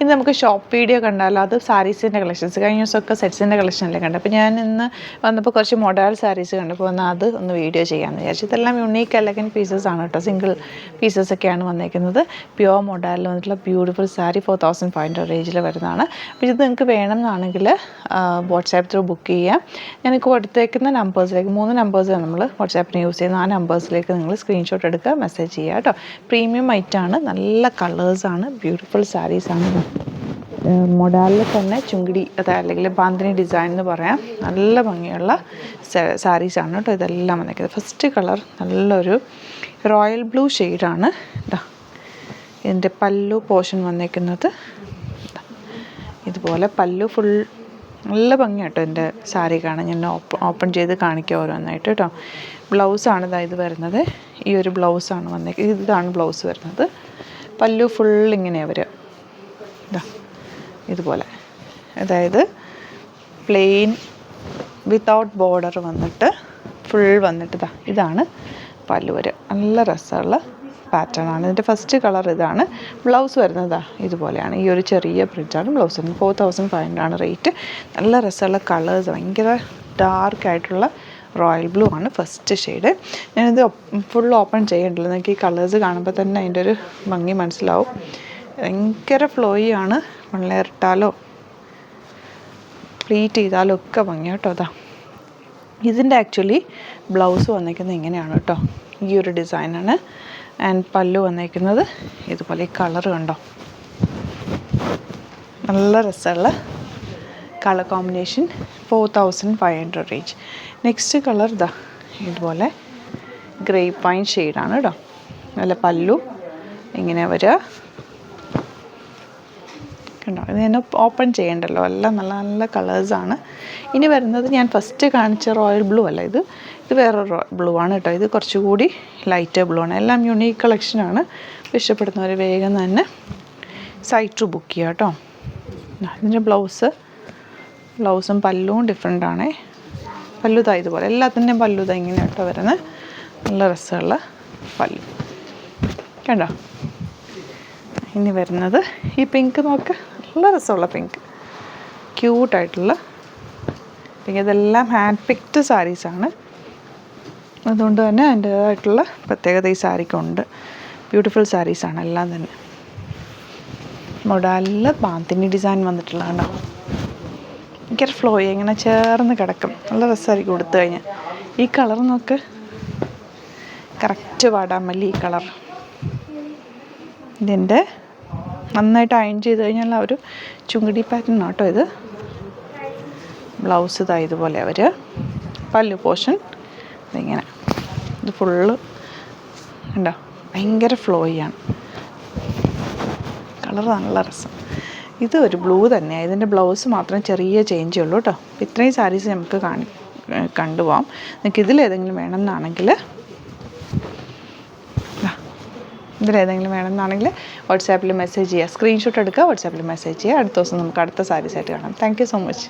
ഇന്ന് നമുക്ക് shop video കണ്ടാലോ? അത് സാരീസിന്റെ കളക്ഷൻസ് കഴിഞ്ഞ ദിവസമൊക്കെ സെറ്റ്സിന്റെ കളക്ഷനല്ലേ കണ്ടു അപ്പോൾ ഞാൻ ഇന്ന് വന്നപ്പോൾ കുറച്ച് മോഡൽ സാരീസ് കണ്ടപ്പോൾ ഒന്ന് അത് ഒന്ന് വീഡിയോ ചെയ്യാമെന്ന് വിചാരിച്ചു. ഇതെല്ലാം യുണീക്ക് എലഗൻ പീസസ് ആണ് കേട്ടോ. സിംഗിൾ പീസസ് ഒക്കെയാണ് വന്നേക്കുന്നത്. പ്യുവർ മോഡലിൽ വന്നിട്ടുള്ള beautiful sari four thousand five hundred റേഞ്ചിൽ വരുന്നതാണ്. അപ്പോൾ ഇത് നിങ്ങൾക്ക് വേണമെന്നാണെങ്കിൽ വാട്സാപ്പ് ത്രൂ ബുക്ക് ചെയ്യാം. ഞാൻ കൊടുത്തേക്കുന്ന നമ്പേഴ്സിലേക്ക് മൂന്ന് നമ്പേഴ്സാണ് നമ്മൾ വാട്സാപ്പിന് യൂസ് ചെയ്യുന്നത്. ആ നമ്പേഴ്സിലേക്ക് നിങ്ങൾ സ്ക്രീൻഷോട്ട് എടുക്കുക മെസ്സേജ് ചെയ്യുക കേട്ടോ. പ്രീമിയം ഐറ്റാണ് നല്ല കളേഴ്സാണ് ബ്യൂട്ടിഫുൾ സാരീസാണ് മൊഡാലിൽ തന്നെ ചുങ്കിടി അത് അല്ലെങ്കിൽ ബാന്തിനി ഡിസൈൻ എന്ന് പറയാം. നല്ല ഭംഗിയുള്ള സാരീസാണ് കേട്ടോ ഇതെല്ലാം വന്നേക്കുന്നത് ഫസ്റ്റ് കളർ നല്ലൊരു റോയൽ ബ്ലൂ ഷെയ്ഡാണ് ഇതാ ഇതിന്റെ പല്ലു പോർഷൻ വന്നേക്കുന്നത് ദാ. ഇതുപോലെ പല്ലു ഫുൾ നല്ല ഭംഗിയാണ് കേട്ടോ എന്റെ സാരി കാണാൻ. ഞാൻ ഓപ്പൺ ഓപ്പൺ ചെയ്ത് കാണിക്കുക ഓരോന്നായിട്ട് കേട്ടോ ബ്ലൗസാണ് ഇതാ ഇത് വരുന്നത്. ഈ ഒരു ബ്ലൗസാണ് വന്നേക്കുന്നത് ഇതാണ് ബ്ലൗസ് വരുന്നത്. പല്ലു ഫുൾ ഇങ്ങനെയാണ് വരിക. ഇതുപോലെ അതായത് പ്ലെയിൻ വിത്തൗട്ട് ബോർഡർ വന്നിട്ട് ഫുൾ വന്നിട്ട് ഇതാ ഇതാണ് പല്ലുവര്. നല്ല രസമുള്ള പാറ്റേൺ ആണ്. ഇതിന്റെ ഫസ്റ്റ് കളർ ഇതാണ്. ബ്ലൗസ് വരുന്നതാ ഇതുപോലെയാണ്. ഈ ഒരു ചെറിയ പ്രിന്റാണ് ബ്ലൗസ് വരുന്നത്. ഫോർ തൗസൻഡ് ഫൈവ് ഹൺഡ്രഡ് ആണ് റേറ്റ് നല്ല രസമുള്ള കളേഴ്സ് ഭയങ്കര ഡാർക്ക് ആയിട്ടുള്ള റോയൽ ബ്ലൂ ആണ് ഫസ്റ്റ് ഷെയ്ഡ് ഞാനിത് ഫുൾ ഓപ്പൺ ചെയ്യേണ്ടല്ലോ നിങ്ങൾക്ക് ഈ കളേഴ്സ് കാണുമ്പോൾ തന്നെ അതിന്റെ ഒരു ഭംഗി മനസ്സിലാവും. ഭയങ്കര ഫ്ലോയി ആണ് വെള്ളയിട്ടാലോ പ്ലീറ്റ് ചെയ്താലോ ഒക്കെ ഭംഗി കേട്ടോ അതാ. ഇതിന്റെ ആക്ച്വലി ബ്ലൗസ് വന്നേക്കുന്നത് ഇങ്ങനെയാണ് കേട്ടോ. ഈ ഒരു ഡിസൈനാണ് ആൻഡ് പല്ലു വന്നേക്കുന്നത് ഇതുപോലെ ഈ കളർ കണ്ടോ? നല്ല രസമുള്ള colour combination four thousand five hundred range next colour ഇതാ. ഇതുപോലെ ഗ്രേ പൈൻ ഷെയ്ഡാണ് കേട്ടോ. നല്ല പല്ലു ഇങ്ങനെ വരിക കണ്ടോ ഇത് ഞാൻ ഓപ്പൺ ചെയ്യണ്ടല്ലോ. എല്ലാം നല്ല നല്ല കളേഴ്സാണ് ഇനി വരുന്നത് ഞാൻ ഫസ്റ്റ് കാണിച്ച റോയൽ ബ്ലൂ അല്ല ഇത്. ഇത് വേറെ ബ്ലൂ ആണ് കേട്ടോ. ഇത് കുറച്ചുകൂടി ലൈറ്റ് ബ്ലൂ ആണ്. എല്ലാം യുണീക്ക് കളക്ഷനാണ് ഇഷ്ടപ്പെടുന്നവർ വേഗം തന്നെ സൈറ്റ് ബുക്ക് ചെയ്യുക കേട്ടോ. ഇതിന്റെ ബ്ലൗസ് ബ്ലൗസും പല്ലുവും ഡിഫറെന്റ് ആണേ. പല്ലുതാ ഇതുപോലെ. എല്ലാത്തിന്റെയും പല്ലുത ഇങ്ങനെ കേട്ടോ വരുന്നത് നല്ല രസമുള്ള പല്ലു. കണ്ടോ? ഇനി വരുന്നത് ഈ പിങ്ക് നോക്ക്. നല്ല രസമുള്ള പിങ്ക് ക്യൂട്ടായിട്ടുള്ള പിങ്ക് ഇതെല്ലാം ഹാൻഡ് പിക്ഡ് സാരീസാണ് അതുകൊണ്ട് തന്നെ അതിന്റേതായിട്ടുള്ള പ്രത്യേകത ഈ സാരിക്കുണ്ട്. ബ്യൂട്ടിഫുൾ സാരീസാണ് എല്ലാം തന്നെ. മൊഡാലിൽ പാന്തിനി ഡിസൈൻ വന്നിട്ടുള്ളതാണ്. ഭയങ്കര ഫ്ലോ ഇങ്ങനെ ചേർന്ന് കിടക്കും. നല്ല രസമായിരിക്കും കൊടുത്തു കഴിഞ്ഞാൽ. ഈ കളർ നോക്ക്. കറക്റ്റ് വാടാമല്ലി ഈ കളർ ഇതിന്റെ നന്നായിട്ട് അയൺ ചെയ്ത് കഴിഞ്ഞാൽ ആ ഒരു ചുങ്കിടി പാറ്റേൺ ആട്ടോ ഇത്. ബ്ലൗസ് ഇതാ ഇതുപോലെ അവർ പല്ലു പോർഷൻ. ഇതിങ്ങനെ. ഇത് ഫുള്ള് ഉണ്ടോ ഭയങ്കര ഫ്ലോയാണ് കളർ നല്ല രസം. ഇത് ഒരു ബ്ലൂ തന്നെയാണ് ഇതിന്റെ ബ്ലൗസ് മാത്രം ചെറിയ ചേഞ്ചേ ഉള്ളൂ കേട്ടോ ഇത്രയും സാരീസ് നമുക്ക് കാണി കണ്ടുപോകാം നിങ്ങൾക്ക് ഇതിലേതെങ്കിലും വേണമെന്നാണെങ്കിൽ ഇതിലേതെങ്കിലും വേണമെന്നാണെങ്കിൽ വാട്സാപ്പിൽ മെസ്സേജ് ചെയ്യുക സ്ക്രീൻഷോട്ട് എടുക്കുക വാട്സാപ്പിൽ മെസ്സേജ് ചെയ്യുക അടുത്ത ദിവസം നമുക്ക് അടുത്ത സാരീസായിട്ട് കാണാം. Thank you so much